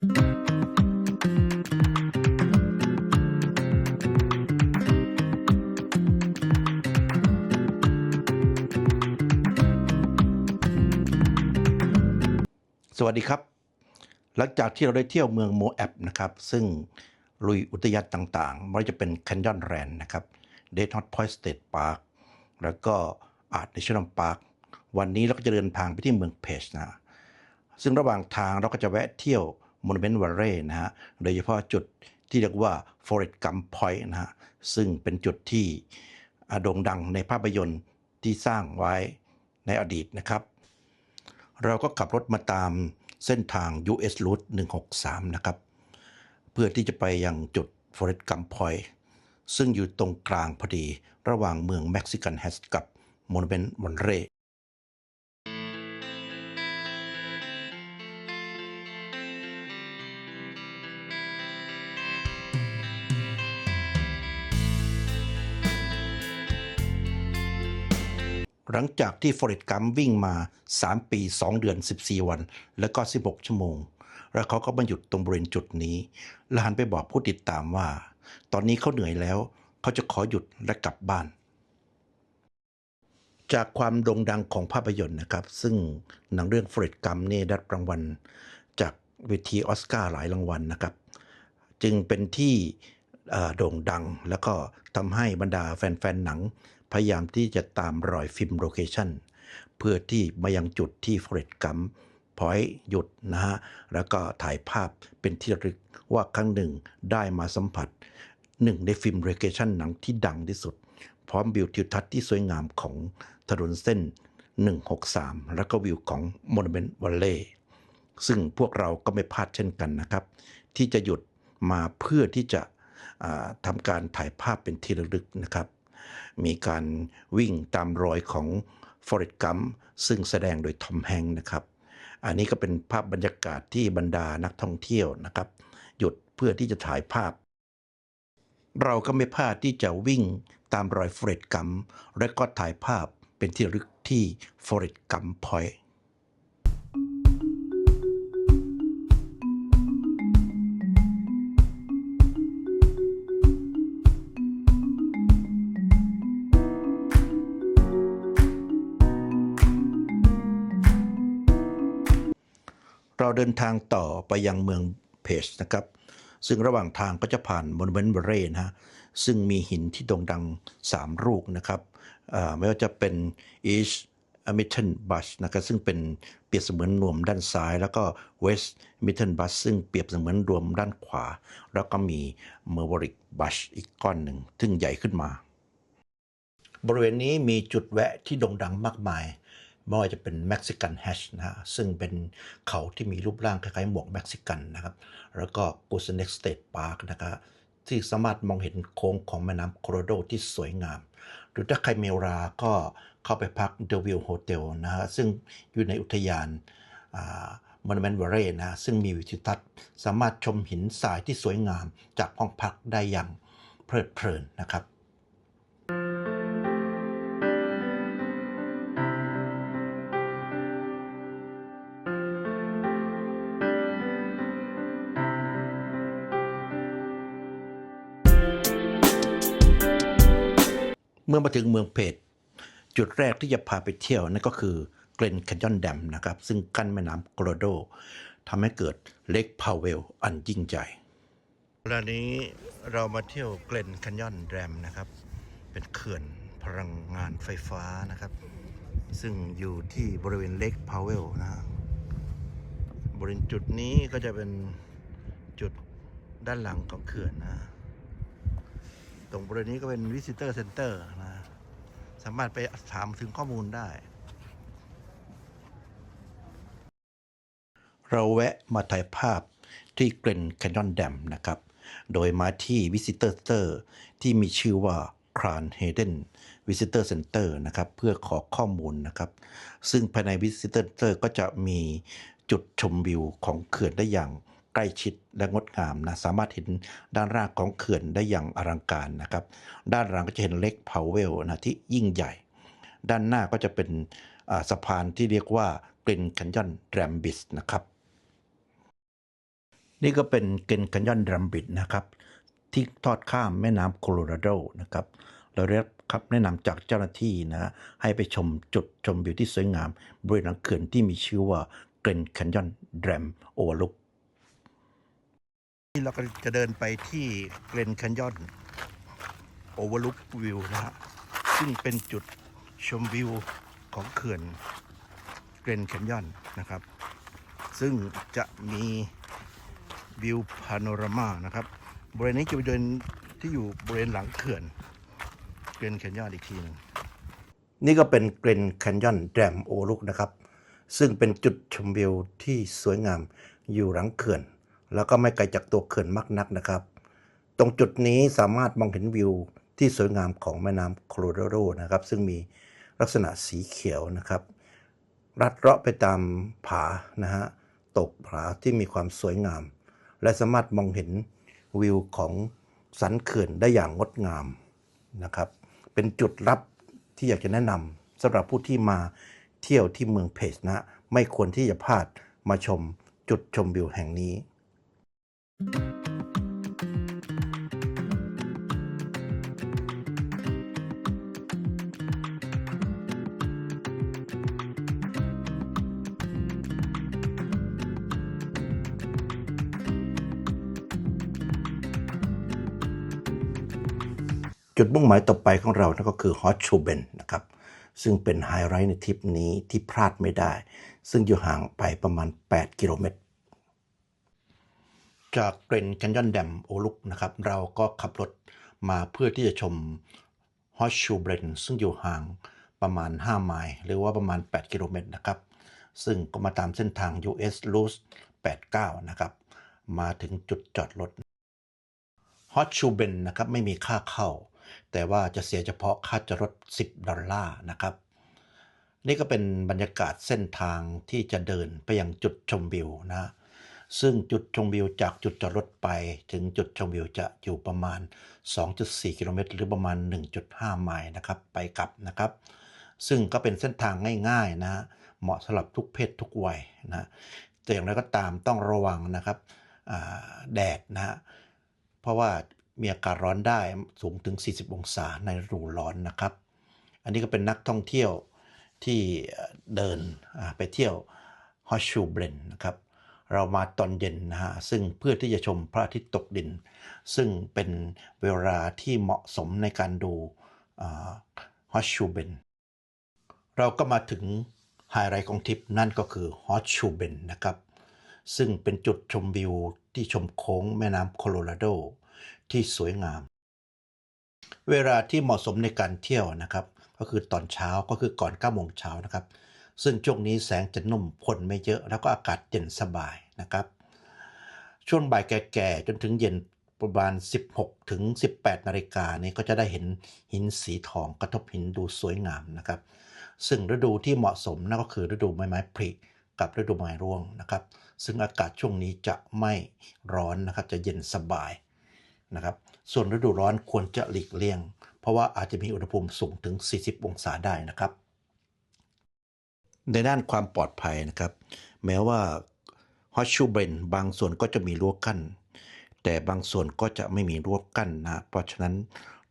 สวัสดีครับ หลังจากที่เราได้เที่ยวเมืองโมแอบนะครับ ซึ่งลุยอุทยานต่างๆไม่ว่าจะเป็นแคนยอนแรนนะครับเดทฮอตพอยต์สเตทพาร์คแล้วก็อาร์ตเนชั่นแนลพาร์ควันนี้เราก็จะเดินทางไปที่เมืองเพชนะ ซึ่งระหว่างทางเราก็จะแวะเที่ยว มอน u เมนต์ว l ลเร่นะฮะโดยเฉพาะจุดที่เรียกว่า Forest Gump Point นะฮะซึ่งเป็นจุดที่อ่าโด่งดังในภาพยนตร์ที่สร้างไว้ในอดีตนะครับ เราก็ขับรถมาตามเส้นทาง US Route 163 นะครับ เพื่อที่จะไปยังจุด Forest Gump Point ซึ่งอยู่ตรงกลางพอดีระหว่างเมือง Mexican Hat กับ Monument v a l l e y หลังจากที่ฟอเรสต์กัมวิ่งมา 3 ปี 2 เดือน 14 วัน แล้วก็ 16 ชั่วโมง แล้วเขาก็มาหยุดตรงบริเวณจุดนี้แล้วหันไปบอกผู้ติดตามว่า ตอนนี้เขาเหนื่อยแล้ว เขาจะขอหยุดและกลับบ้าน จากความโด่งดังของภาพยนตร์นะครับ ซึ่งหนังเรื่องฟอเรสต์กัมเนี่ยได้รับรางวัล จากเวทีออสการ์หลายรางวัลนะครับ จึงเป็นที่โด่งดังแล้วก็ทำให้บรรดาแฟนๆหนัง พยายามที่จะตามรอยฟิล์มโลเคชันเพื่อที่มายังจุดที่ฟอเรสต์กัมพอยหยุดนะฮะ แล้วก็ถ่ายภาพเป็นที่ระลึกว่าครั้งหนึ่งได้มาสัมผัสหนึ่งในฟิล์มโลเคชันหนังที่ดังที่สุด พร้อมวิวทิวทัศน์ที่สวยงามของถนนเส้น 163 แล้วก็วิวของ Monument Valley ซึ่งพวกเราก็ไม่พลาดเช่นกันนะครับ ที่จะหยุดมาเพื่อที่จะทำการถ่ายภาพเป็นที่ระลึกนะครับ มีการวิ่งตามรอยของ f o r e s t Gump ซึ่งแสดงโดยทอมแฮงนะครับ อันนี้ก็เป็นภาพบรรยากาศที่บรรดานักท่องเที่ยวนะครับ หยุดเพื่อที่จะถ่ายภาพ เราก็ไม่พลาดที่จะวิ่งตามรอย f o r e s t Gump และก็ถ่ายภาพเป็นที่ระลึกที่ f o r e s t Gump Point เรา เดินทางต่อไปยังเมืองเพจนะครับ ซึ่งระหว่างทางก็จะผ่านมอนเมนต์ a เรนะฮะซึ่งมีหินที่โด่งดัง 3 ลูกนะครับไม่ว่าจะเป็น East m i t t o n Bush นะครับซึ่งเป็นเปรียบเสมือนรวมด้านซ้าย แล้วก็ West m i t t o n Bush ซึ่งเปรียบเสมือนรวมด้านขวา แล้วก็มี m e r w a r i c Bush อีกก้อนหนึ่ง ซึ่งใหญ่ขึ้นมา บริเวณนี้มีจุดแวะที่โด่งดังมากมาย ไม่ว่าจะเป็น Mexican Hatch นะฮะซึ่งเป็นเขาที่มีรูปร่างคล้ายๆหมวกเม็กซิกันนะครับ แล้วก็ g o s e n e x State Park นะครับที่สามารถมองเห็นโค้งของแม่น้ำโคโรโดที่สวยงาม หรือถ้าใครมีเวลาก็เข้าไปพัก The View Hotel นะฮะซึ่งอยู่ในอุทยานมอนเมนต์ a เรนะฮะซึ่งมีวิวทิวทัศน์สามารถชมหินทรายที่สวยงามจากห้องพักได้อย่างเพลิดเพลินนะครับ อมาถึงเมืองเพจจุดแรกที่จะพาไปเที่ยวนั่นก็คือเกรนแคนยอนแดมนะครับ ซึ่งกั้นแม่น้ำโคโลรโดทำให้เกิดเลกพาวเวลอันยิ่งใหญ่เวลานี้เรามาเที่ยวเกรนแคนยอนแดมนะครับ เป็นเขื่อนพลังงานไฟฟ้านะครับ ซึ่งอยู่ที่บริเวณเลกพาวเวลนะบริเวณจุดนี้ก็จะเป็นจุดด้านหลังของเขื่อนนะ ตรงบริเวณนี้ก็เป็น Visitor Center นะ สามารถไปถามถึงข้อมูลได้ เราแวะมาถ่ายภาพที่เกรนแคนยอนแดมนะครับ โดยมาที่ Visitor Center ที่มีชื่อว่า Cran Hayden Visitor Center นะครับ เพื่อขอข้อมูลนะครับ ซึ่งภายใน Visitor Center ก็จะมีจุดชมวิวของเขื่อนได้อย่าง ใกล้ชิดและงดงามนะสามารถเห็นด้านล่างของเขื่อนได้อย่างอลังการนะครับ ด้านหลังก็จะเห็นเล็กพาวเวลนะที่ยิ่งใหญ่ ด้านหน้าก็จะเป็นสะพานที่เรียกว่า Glen Canyon Rambis นะครับนี่ก็เป็นเกนคันยอนดรัมบิดนะครับที่ทอดข้ามแม่น้ำโคโลราโดนะครับเราได้รับแนะนำจากเจ้าหน้าที่นะให้ไปชมจุดชมวิวที่สวยงามบริเวณหลังเขื่อนที่มีชื่อว่าเกรนคันยอนดรัมโอเวอร์ลุก นี่เราก็จะเดินไปที่เกรนคันยอนโอเวอร์ลุกวิวนะฮะ ซึ่งเป็นจุดชมวิวของเขื่อนเกรนคันยอนนะครับ ซึ่งจะมีวิวพาโนรามานะครับ บริเวณนี้จะไปเดินที่อยู่บริเวณหลังเขื่อนเกรนแคนยอนอีกทีนึงนี่ก็เป็นเกรนแคนยอนแดมโอลุกนะครับ ซึ่งเป็นจุดชมวิวที่สวยงามอยู่หลังเขื่อน แล้วก็ไม่ไกลจากตัวเขื่อนมากนักนะครับ ตรงจุดนี้สามารถมองเห็นวิวที่สวยงามของแม่น้ำโคโลราโดนะครับ ซึ่งมีลักษณะสีเขียวนะครับรัดเลาะไปตามผานะฮะตกผาที่มีความสวยงาม และสามารถมองเห็นวิวของสันเขื่อนได้อย่างงดงามนะครับ เป็นจุดลับที่อยากจะแนะนำสำหรับผู้ที่มาเที่ยวที่เมืองเพจนะ ไม่ควรที่จะพลาดมาชมจุดชมวิวแห่งนี้ จุดมุ่งหมายต่อไปของเรานั่นก็คือฮอตชูเบนนะครับ ซึ่งเป็นไฮไลท์ในทริปนี้ที่พลาดไม่ได้ ซึ่งอยู่ห่างไปประมาณ 8 กิโลเมตร จากเกรนแคนยอนแดมโอลุกนะครับเราก็ขับรถมาเพื่อที่จะชมฮอตชูเบนซึ่งอยู่ห่างประมาณ 5 ไมล์หรือว่าประมาณ 8 กิโลเมตรนะครับ ซึ่งก็มาตามเส้นทาง US Route 89 นะครับ มาถึงจุดจอดรถฮอตชูเบนนะครับไม่มีค่าเข้า แต่ว่าจะเสียเฉพาะค่าจอดรถ 10 ดอลลาร์นะครับ นี่ก็เป็นบรรยากาศเส้นทางที่จะเดินไปยังจุดชมวิวนะ ซึ่งจุดชมวิวจากจุดจอดรถไป ถึงจุดชมวิวจะอยู่ประมาณ 2.4 กิโลเมตร หรือประมาณ 1.5 ไมล์นะครับ ไปกลับนะครับ ซึ่งก็เป็นเส้นทางง่ายๆนะ เหมาะสำหรับทุกเพศทุกวัยนะแต่อย่างไรก็ตามต้องระวังนะครับแดดนะเพราะว่ามีอากาศร้อนได้สูงถึง 40 องศาในฤดูร้อนนะครับ อันนี้ก็เป็นนักท่องเที่ยวที่เดินไปเที่ยวฮอชชูเบรนนะครับ เรามาตอนเย็นนะฮะซึ่งเพื่อที่จะชมพระอาทิตย์ตกดิน ซึ่งเป็นเวลาที่เหมาะสมในการดูฮอชชูเบนเราก็มาถึงไฮไลท์ของทริปนั่นก็คือฮอตชูเบนนะครับ ซึ่งเป็นจุดชมวิวที่ชมโค้งแม่น้ำโคโลราโดที่สวยงาม เวลาที่เหมาะสมในการเที่ยวนะครับ ก็คือตอนเช้าก็คือก่อน9โมงเช้านะครับ ซึ่งช่วงนี้แสงจะนุ่มคนไม่เยอะแล้วก็อากาศเย็นสบายนะครับ ช่วงบ่ายแก่ๆจนถึงเย็นประมาณ 16 ถึง 18 นาฬิกานี้ก็จะได้เห็นหินสีทองกระทบหินดูสวยงามนะครับ ซึ่งฤดูที่เหมาะสมนั่นก็คือฤดูใบไม้ผลิกับฤดูไม้ร่วงนะครับ ซึ่งอากาศช่วงนี้จะไม่ร้อนนะครับจะเย็นสบายนะครับ ส่วนฤดูร้อนควรจะหลีกเลี่ยง เพราะว่าอาจจะมีอุณหภูมิสูงถึง 40 องศาได้นะครับ ในด้านความปลอดภัยนะครับ แม้ว่าฮอชชูเบนบางส่วนก็จะมีรั้วกั้น แต่บางส่วนก็จะไม่มีรั้วกั้นนะ เพราะฉะนั้น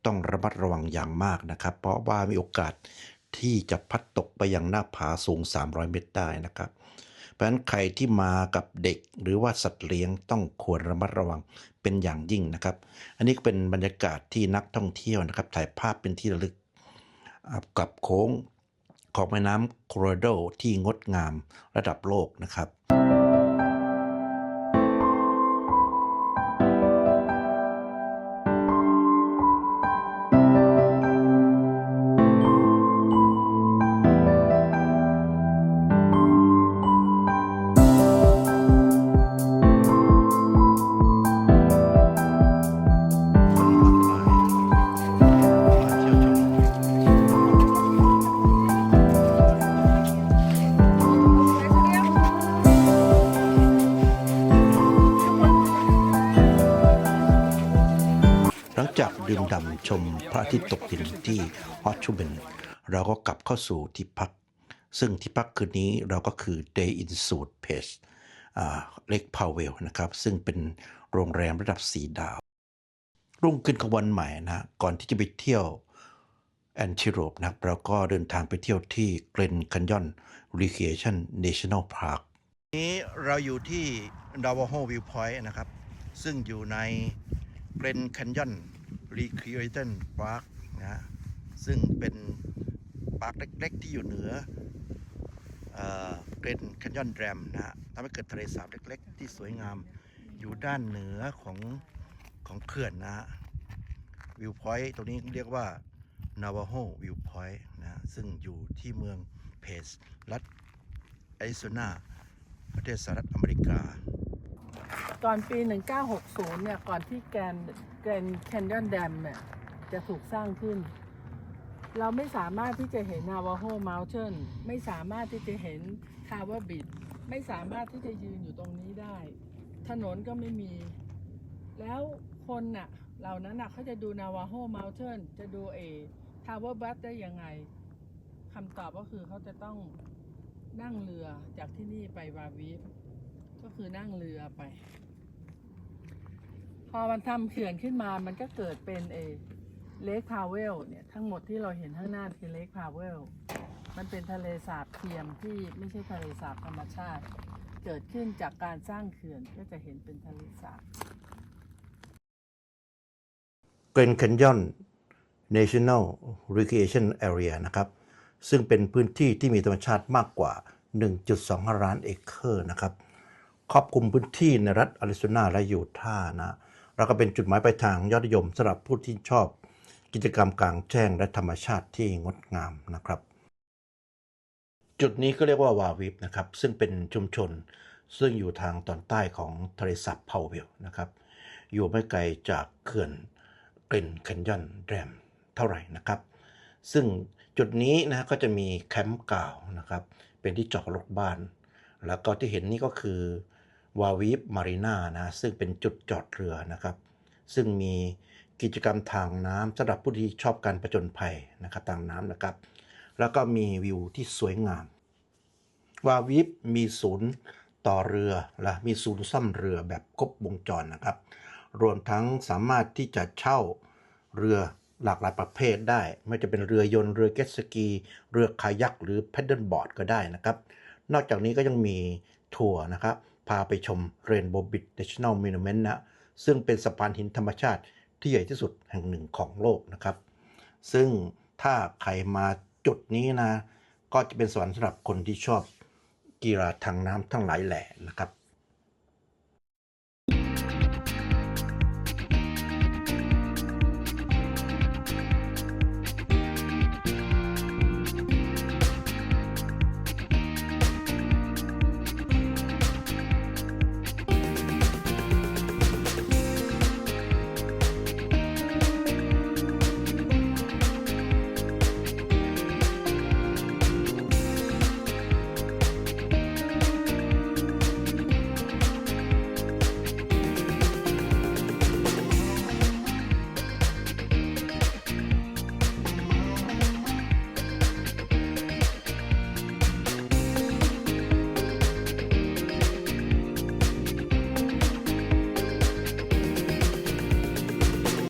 ต้องระมัดระวังอย่างมากนะครับ เพราะว่ามีโอกาสที่จะพัดตกไปยังหน้าผาสูง 300 เมตรได้นะครับ เพราะฉะนั้นใครที่มากับเด็กหรือว่าสัตว์เลี้ยงต้องควรระมัดระวังเป็นอย่างยิ่งนะครับ อันนี้ก็เป็นบรรยากาศที่นักท่องเที่ยวนะครับ ถ่ายภาพเป็นที่ระลึกกับโค้ง ของแม่น้ำโคโรโดที่งดงามระดับโลกนะครับ ระอาทิตย์ตกดินที่ฮอตชูเบนเราก็กลับเข้าสู่ที่พัก ซึ่งที่พักคืนนี้เราก็คือ Day in Suit Page เล็กพาวเวลนะครับ ซึ่งเป็นโรงแรมระดับ4ดาว รุ่งขึ้นของวันใหม่นะก่อนที่จะไปเที่ยวแอนชิโรปนะครับเราก็เดินทางไปเที่ยวที่เกรนคันยอนรีเคชันเนชั่นแนลพาร์คนี้เราอยู่ที่ดาวโฮวิวพอยต์นะครับ ซึ่งอยู่ในเกรนคันยอน รีเคชันพาร์คนะฮะซึ่งเป็นปาร์คเล็ก ๆ ที่อยู่เหนือเกรนคันยอนแรมนะฮะทำให้เกิดทะเลสาบเล็ก ๆ ที่สวยงามอยู่ด้านเหนือของของเขื่อนนะฮะวิวพอยต์ตรงนี้เรียกว่า Navajo Viewpoint นะซึ่งอยู่ที่เมืองเพสรัฐแอโซนาประเทศสหรัฐอเมริกา ก่อนปี 1960 เนี่ย ก่อนที่แกนแกนแคนยอนแดมเนี่ยจะถูกสร้างขึ้น เราไม่สามารถที่จะเห็น Navajo Mountain ไม่สามารถที่จะเห็น Tower b i t ไม่สามารถที่จะยืนอยู่ตรงนี้ได้ ถนนก็ไม่มี แล้วคนน่ะ เหล่านั้นน่ะเขาจะดู Navajo Mountain จะดูเอ Tower b u t ได้ยังไงคำตอบก็คือเขาจะต้องนั่งเรือจากที่นี่ไปวาวีฟก็คือนั่งเรือไป พอมันทำเขื่อนขึ้นมามันก็เกิดเป็นเอเลคพาวเวลเนี่ยทั้งหมดที่เราเห็นข้างหน้าคือเลคพาวเวลมันเป็นทะเลสาบเทียมที่ไม่ใช่ทะเลสาบธรรมชาติ เกิดขึ้นจากการสร้างเขื่อนก็จะเห็นเป็นทะเลสาบเกรนแคนยอน National Recreation Area นะครับ ซึ่งเป็นพื้นที่ที่มีธรรมชาติมากกว่า 1.2 ล้านเอเคอร์นะครับ ครอบคลุมพื้นที่ในรัฐอาริโซนาและยูทาห์นะ แล้วก็เป็นจุดหมายปลายทางยอดนิยมสำหรับผู้ที่ชอบกิจกรรมกลางแจ้งและธรรมชาติที่งดงามนะครับ จุดนี้ก็เรียกว่าวาวิฟนะครับ ซึ่งเป็นชุมชนซึ่งอยู่ทางตอนใต้ของทะเลสาบพาวเวลนะครับ อยู่ไม่ไกลจากเขื่อนเกรนแคนยอนแรมเท่าไหร่นะครับ ซึ่งจุดนี้นะก็จะมีแคมป์เก่านะครับ เป็นที่จอดรถบ้าน แล้วก็ที่เห็นนี่ก็คือ วาวีฟมารีนานะ ซึ่งเป็นจุดจอดเรือนะครับ ซึ่งมีกิจกรรมทางน้ำสำหรับผู้ที่ชอบการประจนภัยนะครับทางน้ำนะครับ แล้วก็มีวิวที่สวยงาม วาวิฟมีศูนย์ต่อเรือและมีศูนย์ซ่อมเรือแบบครบวงจรนะครับ รวมทั้งสามารถที่จะเช่าเรือหลากหลายประเภทได้ ไม่ว่าจะเป็นเรือยนต์เรือเก็ตสกี เรือคายักหรือแพดเดิลบอร์ดก็ได้นะครับ นอกจากนี้ก็ยังมีทัวร์นะครับ พาไปชม Rainbow Bridge National Monument นะ ซึ่งเป็นสะพานหินธรรมชาติที่ใหญ่ที่สุดแห่งหนึ่งของโลกนะครับ ซึ่งถ้าใครมาจุดนี้นะ ก็จะเป็นสวรรค์สำหรับคนที่ชอบกีฬาทางน้ำทั้งหลายแหล่นะครับ